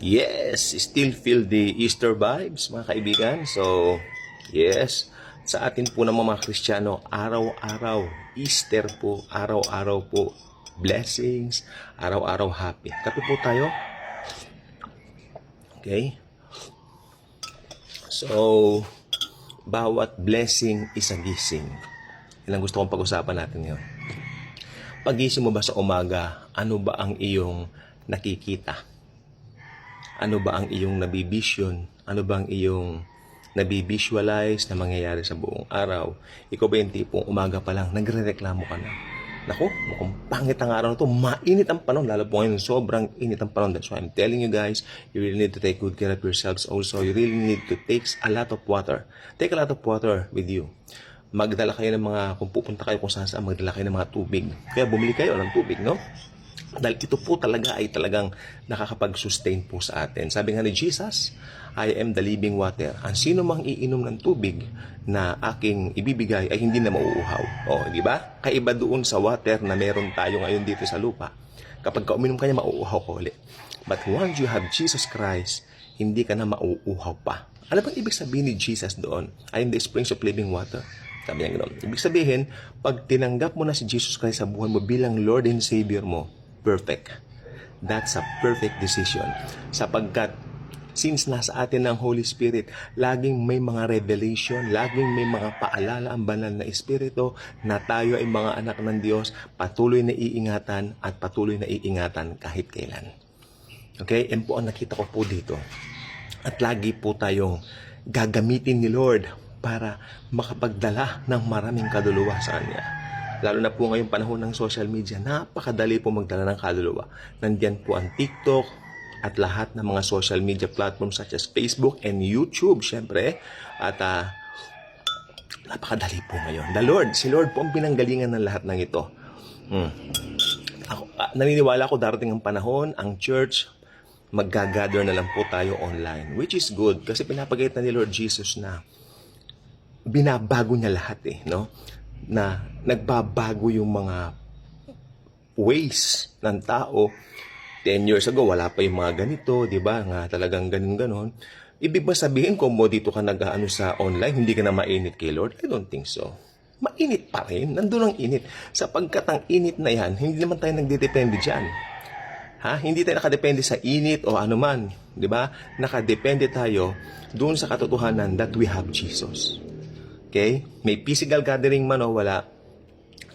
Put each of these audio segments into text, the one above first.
Yes, still feel the Easter vibes, mga kaibigan. So, yes, sa atin po ng mga Kristiyano, araw-araw, Easter po, araw-araw po, blessings, araw-araw happy. Kape po tayo. Okay? So, bawat blessing is a gising. Yan gusto kong pag-usapan natin ngayon. Pagising mo ba sa umaga, ano ba ang iyong nakikita? Ano ba ang iyong nabibisyon? Ano ba ang iyong nabivisualize na mangyayari sa buong araw? Ikaw ba yung tipong umaga pa lang, nagre-reklamo ka na? Naku, mukhang pangit ang araw na to. Mainit ang panahon. Lalo po ngayon, sobrang init ang panahon. That's why I'm telling you guys, you really need to take good care of yourselves also. You really need to take a lot of water. Take a lot of water with you. Magdala kayo ng mga, kung pupunta kayo kung saan saan, magdala kayo ng mga tubig. Kaya bumili kayo ng tubig, no? Dahil ito po talaga ay talagang nakakapag-sustain po sa atin. Sabi nga ni Jesus, I am the living water. Ang sino mang iinom ng tubig na aking ibibigay ay hindi na mauuhaw. O, di ba? Kaiba doon sa water na meron tayo ngayon dito sa lupa. Kapag ka uminom ka niya, mauuhaw ka uli. But once you have Jesus Christ, hindi ka na mauuhaw pa. Ano bang ibig sabihin ni Jesus doon? I am the springs of living water. Sabi niya ganoon. Ibig sabihin, pag tinanggap mo na si Jesus Christ sa buhay mo bilang Lord and Savior mo, perfect. That's a perfect decision. Sapagkat since nasa atin ang Holy Spirit, laging may mga revelation, laging may mga paalala ang banal na Espiritu na tayo ay mga anak ng Diyos, patuloy na iingatan at patuloy na iingatan kahit kailan. Okay? Yan po ang nakita ko po dito. At lagi po tayong gagamitin ni Lord para makapagdala ng maraming kaluluwa sa Kanya. Lalo na po ngayong panahon ng social media, napakadali po magdala ng kaluluwa. Nandyan po ang TikTok at lahat ng mga social media platforms such as Facebook and YouTube, syempre. At ah, napakadali po ngayon. The Lord, si Lord po ang pinanggalingan ng lahat ng ito. Hmm. Ako, ah, naniniwala ko darating ang panahon, ang church, maggagather na lang po tayo online. Which is good kasi pinapagalitan ni Lord Jesus na binabago niya lahat eh, no? Na nagbabago yung mga ways ng tao. 10 years ago, wala pa yung mga ganito, di ba? Nga talagang ganun-ganon. Ibig ba sabihin kung mo dito ka nag-ano sa online, hindi ka na mainit kay Lord? I don't think so. Mainit pa rin. Nandun ang init. Sapagkat ang init na yan, hindi naman tayo nagdedepende dyan. Ha? Hindi tayo nakadepende sa init o ano man. Di ba? Nakadepende tayo doon sa katotohanan that we have Jesus. Okay? May physical gathering man o wala.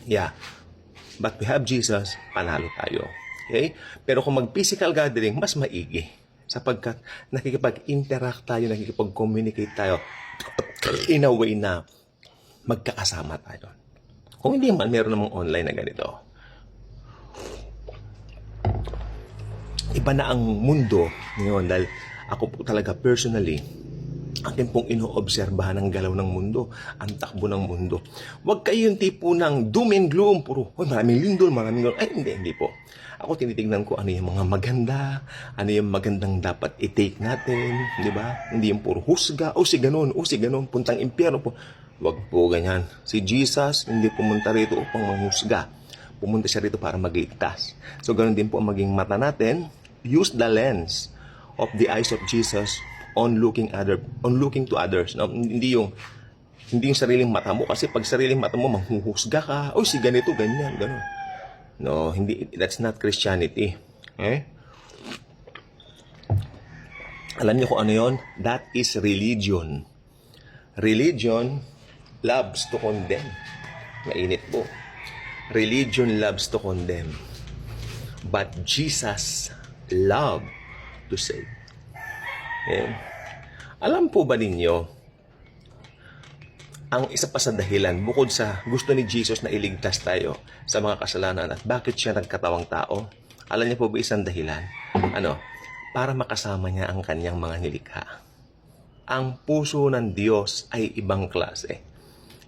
Yeah. But we have Jesus, panalo tayo. Okay? Pero kung mag-physical gathering, mas maigi. Sapagkat nakikipag-interact tayo, nakikipag-communicate tayo in a way na magkakasama tayo. Kung hindi man, meron namang online na ganito. Iba na ang mundo ngayon dahil ako po talaga personally, akin pong inoobserbahan ang galaw ng mundo, ang takbo ng mundo. Huwag kayo yung tipo ng doom and gloom, puro, oh, maraming lindol, maraming lindol. Ay, hindi, hindi po. Ako tinitignan ko ano yung mga maganda, ano yung magandang dapat i-take natin, di ba? Hindi yung puro husga, o si ganun, o si ganun, puntang impyerno po. Huwag po ganyan. Si Jesus, hindi pumunta rito upang manghusga. Pumunta siya rito para magligtas. So, ganun din po ang maging mata natin. Use the lens of the eyes of Jesus on looking other on looking to others. No hindi yung hindi yung sariling mata mo. Kasi pag sariling mata mo manghuhusga ka. Oh si ganito ganyan ganun no hindi that's not Christianity. Eh? Alam niyo kung ano yon that is religion. Religion loves to condemn. Mainit po. Religion loves to condemn. But Jesus love to save eh, alam po ba ninyo, ang isa pa sa dahilan, bukod sa gusto ni Jesus na iligtas tayo sa mga kasalanan at bakit siya nagkatawang tao, alam niyo po ba isang dahilan? Ano? Para makasama niya ang kanyang mga nilikha. Ang puso ng Diyos ay ibang klase.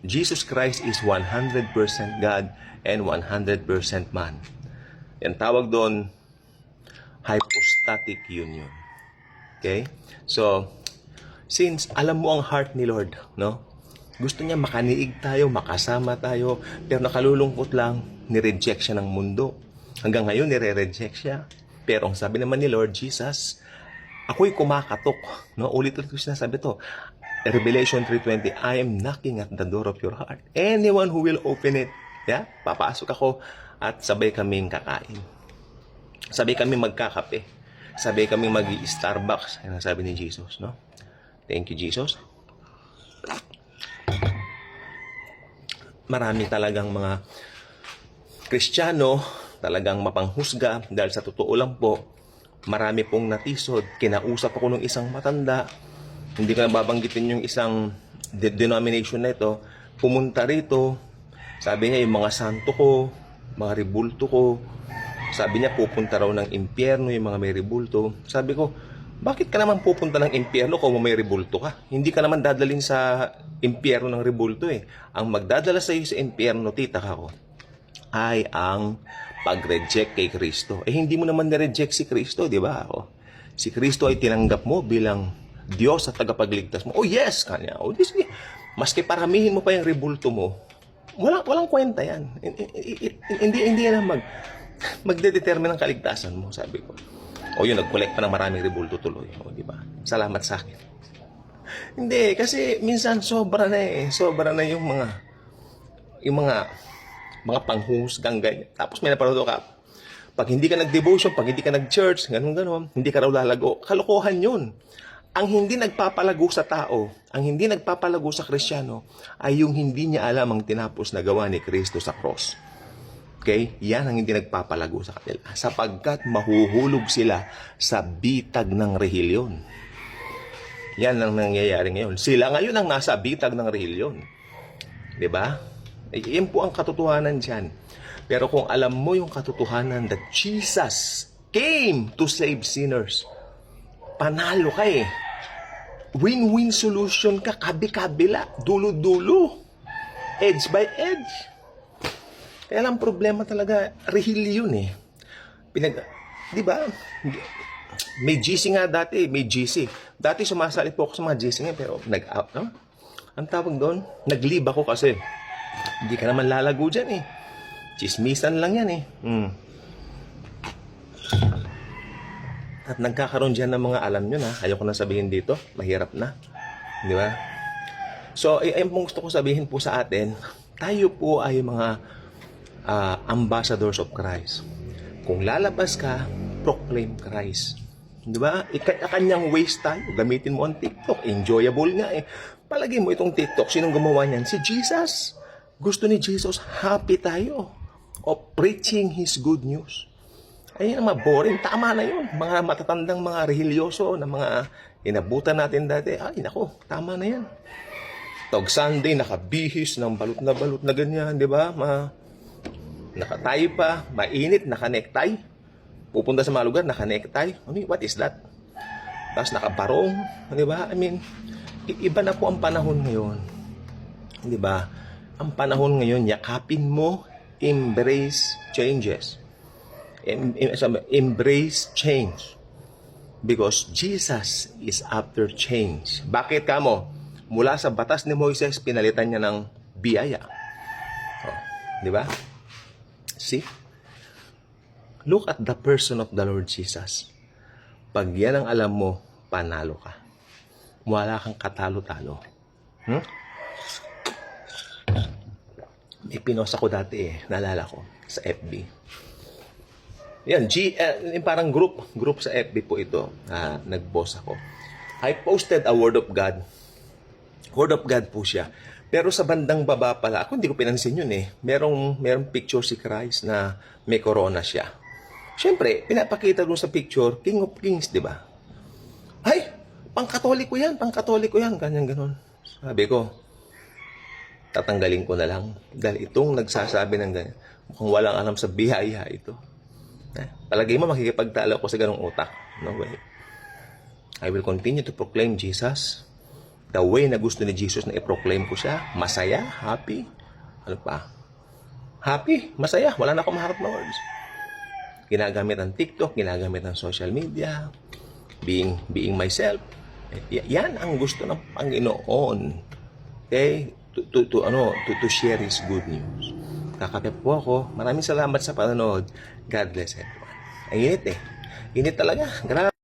Jesus Christ is 100% God and 100% man. Yan tawag doon, hypostatic union. Okay? So, since alam mo ang heart ni Lord, no? Gusto niya makaniig tayo, makasama tayo, pero nakalulungkot lang, ni-reject siya ng mundo. Hanggang ngayon, nire-reject siya. Pero ang sabi naman ni Lord Jesus, Ako'y kumakatok. No? Ulit-ulit ko sinasabi to. Revelation 3.20, I am knocking at the door of your heart. Anyone who will open it, yeah? papasok ako at sabay kaming kakain. Sabay kami magkakape. Sabay kami mag starbucks Yan ang sabi ni Jesus, no? Thank you, Jesus. Marami talagang mga Kristiyano talagang mapanghusga dahil sa totoo lang po, marami pong natisod. Kinausap ako ng isang matanda, hindi ko na babanggitin yung isang de- denomination na ito, pumunta rito, sabi niya yung mga santo ko, mga ribulto ko, sabi niya pupunta raw ng impyerno yung mga may ribulto. Sabi ko, bakit ka naman pupunta ng impyerno kung may ribulto ka? Hindi ka naman dadalhin sa impyerno ng ribulto eh. Ang magdadala sa iyo sa impyerno, tita ka ko, ay ang pag-reject kay Kristo. Eh hindi mo naman na-reject si Kristo, di ba? O, si Kristo ay tinanggap mo bilang Diyos at tagapagligtas mo. Oh yes, kanya. O di sige. Maski paramihin mo pa yung ribulto mo, wala walang kwenta yan. Hindi hindi yan mag magdedetermine ng kaligtasan mo, sabi ko. O yun, nag-collect pa ng maraming ribulto tuloy. O, di ba? Salamat sa akin. Hindi, kasi minsan sobra na eh. Sobra na yung mga yung mga mga panghusgang ganyan. Tapos may napanood ka, pag hindi ka nag-devotion, pag hindi ka nag-church, ganun ganon hindi ka raw lalago. Kalokohan yun. Ang hindi nagpapalago sa tao, ang hindi nagpapalago sa Kristiyano, ay yung hindi niya alam ang tinapos na gawa ni Kristo sa cross. Okay? Yan ang hindi nagpapalago sa kanila. Sapagkat mahuhulog sila sa bitag ng rehilyon. Yan ang nangyayari ngayon. Sila ngayon ang nasa bitag ng rehilyon. ba? Eh, Yan po ang katotohanan diyan. Pero kung alam mo yung katotohanan that Jesus came to save sinners, panalo ka eh. Win-win solution ka, kabi-kabila, dulo-dulo. Edge by edge. Kaya lang problema talaga, rehilyon eh. Pinag, di ba? May GC nga dati, may GC. Dati sumasali po ako sa mga GC nga, pero nag-out, no? Ang tawag doon, nag-leave ako kasi hindi ka naman lalago dyan eh. Chismisan lang yan eh. Hmm. At nagkakaroon dyan ng mga alam nyo na, ayoko na sabihin dito, mahirap na. Di ba? So, ay, ayun pong gusto ko sabihin po sa atin, tayo po ay mga ah, ambassadors of Christ. Kung lalabas ka, proclaim Christ. Di ba? Ika-kanyang ways tayo. Gamitin mo ang TikTok. Enjoyable nga eh. Palagi mo itong TikTok. Sinong gumawa niyan? Si Jesus. Gusto ni Jesus, happy tayo. Of preaching His good news. Ayun ang mga boring. Tama na yun. Mga matatandang mga rehilyoso na mga inabutan natin dati. Ay, nako, tama na yan. Tog Sunday, nakabihis ng balot na balot na ganyan, di ba? Ma nakatay pa, mainit, nakanektay. Pupunta sa mga lugar, nakanektay. Ano yun? What is that? Tapos nakabarong, di ba? I mean, i- iba na po ang panahon ngayon. Di ba? Ang panahon ngayon, yakapin mo, embrace changes. Em- em- embrace change. Because Jesus is after change. Bakit ka mo? Mula sa batas ni Moises, pinalitan niya ng biyaya. Oh, di ba? See? Look at the person of the Lord Jesus. Pag yan ang alam mo, panalo ka. Wala kang katalo-talo. Hmm? May pinost ako dati eh, naalala ko, sa FB. Yan, G, yung parang group, group sa FB po ito, ah, nag-post ako. I posted a word of God. Word of God po siya. Pero sa bandang baba pala, ako hindi ko pinansin yun eh. Merong, merong picture si Christ na may corona siya. Siyempre, pinapakita doon sa picture, King of Kings, di ba? Ay, pangkatoliko yan, pangkatoliko yan, ganyan ganon. Sabi ko, tatanggalin ko na lang. Dahil itong nagsasabi ng ganyan, mukhang walang alam sa biyaya ito. Eh, palagay mo makikipagtalo ko sa ganong utak. No way. I will continue to proclaim Jesus the way na gusto ni Jesus na i-proclaim ko siya. Masaya, happy. Ano pa? Happy, masaya. Wala na akong maharap na words. Ginagamit ang TikTok, ginagamit ang social media, being being myself. Yan ang gusto ng Panginoon. Okay? To, to, to, ano, to, to share His good news. Kakape po ako. Maraming salamat sa panonood. God bless everyone. Ang init eh. Init talaga. Grabe.